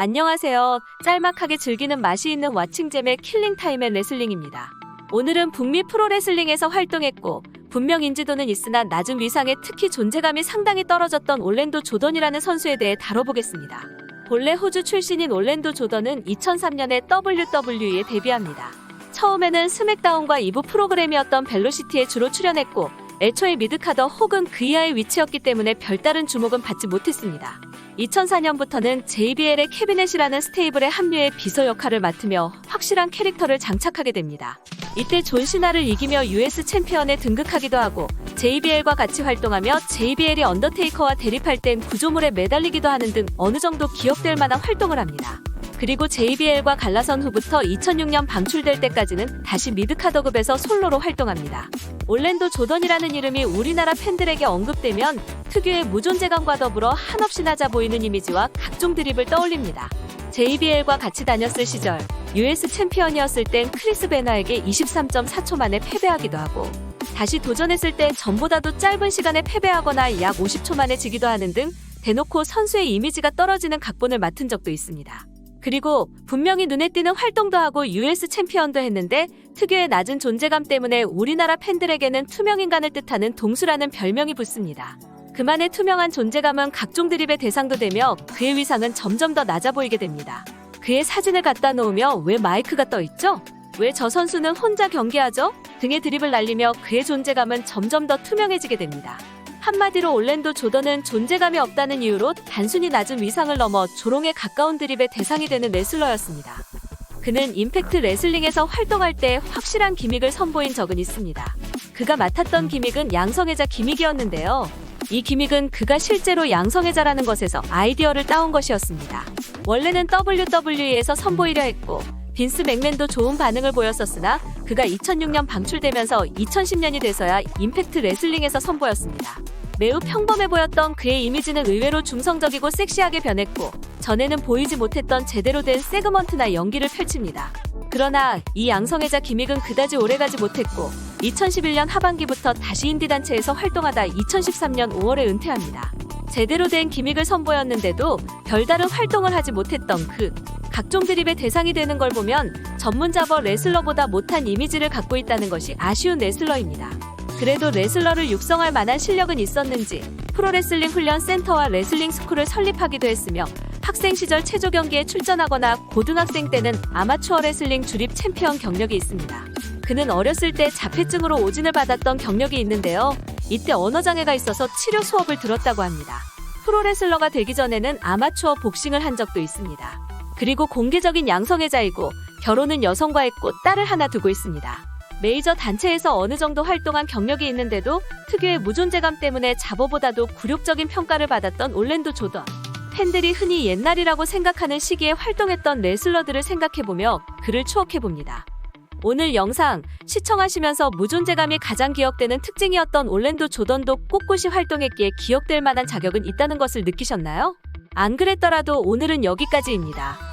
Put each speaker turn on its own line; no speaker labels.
안녕하세요. 짤막하게 즐기는 맛이 있는 와칭잼의 킬링타임의 레슬링입니다. 오늘은 북미 프로레슬링에서 활동했고 분명 인지도는 있으나 낮은 위상에 특히 존재감이 상당히 떨어졌던 올랜도 조던이라는 선수에 대해 다뤄보겠습니다. 본래 호주 출신인 올랜도 조던은 2003년에 WWE에 데뷔합니다. 처음에는 스맥다운과 2부 프로그램이었던 벨로시티에 주로 출연했고 애초에 미드카더 혹은 그 이하의 위치였기 때문에 별다른 주목은 받지 못했습니다. 2004년부터는 JBL의 캐비넷이라는 스테이블에 합류해 비서 역할을 맡으며 확실한 캐릭터를 장착하게 됩니다. 이때 존 시나를 이기며 US 챔피언에 등극하기도 하고 JBL과 같이 활동하며 JBL이 언더테이커와 대립할 땐 구조물에 매달리기도 하는 등 어느 정도 기억될 만한 활동을 합니다. 그리고 JBL과 갈라선 후부터 2006년 방출될 때까지는 다시 미드카더급에서 솔로로 활동합니다. 올랜도 조던이라는 이름이 우리나라 팬들에게 언급되면 특유의 무존재감과 더불어 한없이 낮아 보이는 이미지와 각종 드립을 떠올립니다. JBL과 같이 다녔을 시절 US 챔피언이었을 땐 크리스 베너에게 23.4초 만에 패배하기도 하고 다시 도전했을 때 전보다도 짧은 시간에 패배하거나 약 50초 만에 지기도 하는 등 대놓고 선수의 이미지가 떨어지는 각본을 맡은 적도 있습니다. 그리고 분명히 눈에 띄는 활동도 하고 US 챔피언도 했는데 특유의 낮은 존재감 때문에 우리나라 팬들에게는 투명인간을 뜻하는 동수라는 별명이 붙습니다. 그만의 투명한 존재감은 각종 드립의 대상도 되며 그의 위상은 점점 더 낮아 보이게 됩니다. 그의 사진을 갖다 놓으며 왜 마이크가 떠 있죠? 왜 저 선수는 혼자 경기하죠? 등의 드립을 날리며 그의 존재감은 점점 더 투명해지게 됩니다. 한마디로 올랜도 조던은 존재감이 없다는 이유로 단순히 낮은 위상을 넘어 조롱에 가까운 드립의 대상이 되는 레슬러였습니다. 그는 임팩트 레슬링에서 활동할 때 확실한 기믹을 선보인 적은 있습니다. 그가 맡았던 기믹은 양성애자 기믹이었는데요. 이 기믹은 그가 실제로 양성애자라는 것에서 아이디어를 따온 것이었습니다. 원래는 WWE에서 선보이려 했고 빈스 맥맨도 좋은 반응을 보였었으나 그가 2006년 방출되면서 2010년이 돼서야 임팩트 레슬링에서 선보였습니다. 매우 평범해 보였던 그의 이미지는 의외로 중성적이고 섹시하게 변했고 전에는 보이지 못했던 제대로 된 세그먼트나 연기를 펼칩니다. 그러나 이 양성애자 기믹은 그다지 오래가지 못했고 2011년 하반기부터 다시 인디 단체에서 활동하다 2013년 5월에 은퇴합니다. 제대로 된 기믹을 선보였는데도 별다른 활동을 하지 못했던 그 각종 드립의 대상이 되는 걸 보면 전문 잡어 레슬러보다 못한 이미지를 갖고 있다는 것이 아쉬운 레슬러입니다. 그래도 레슬러를 육성할 만한 실력은 있었는지 프로레슬링 훈련 센터와 레슬링 스쿨을 설립하기도 했으며 학생 시절 체조 경기에 출전하거나 고등학생 때는 아마추어 레슬링 주립 챔피언 경력이 있습니다. 그는 어렸을 때 자폐증으로 오진을 받았던 경력이 있는데요. 이때 언어 장애가 있어서 치료 수업을 들었다고 합니다. 프로레슬러가 되기 전에는 아마추어 복싱을 한 적도 있습니다. 그리고 공개적인 양성애자이고 결혼은 여성과 했고 딸을 하나 두고 있습니다. 메이저 단체에서 어느 정도 활동한 경력이 있는데도 특유의 무존재감 때문에 자보보다도 굴욕적인 평가를 받았던 올랜도 조던. 팬들이 흔히 옛날이라고 생각하는 시기에 활동했던 레슬러들을 생각해보며 그를 추억해봅니다. 오늘 영상 시청하시면서 무존재감이 가장 기억되는 특징이었던 올랜도 조던도 꼿꼿이 활동했기에 기억될 만한 자격은 있다는 것을 느끼셨나요? 안 그랬더라도 오늘은 여기까지입니다.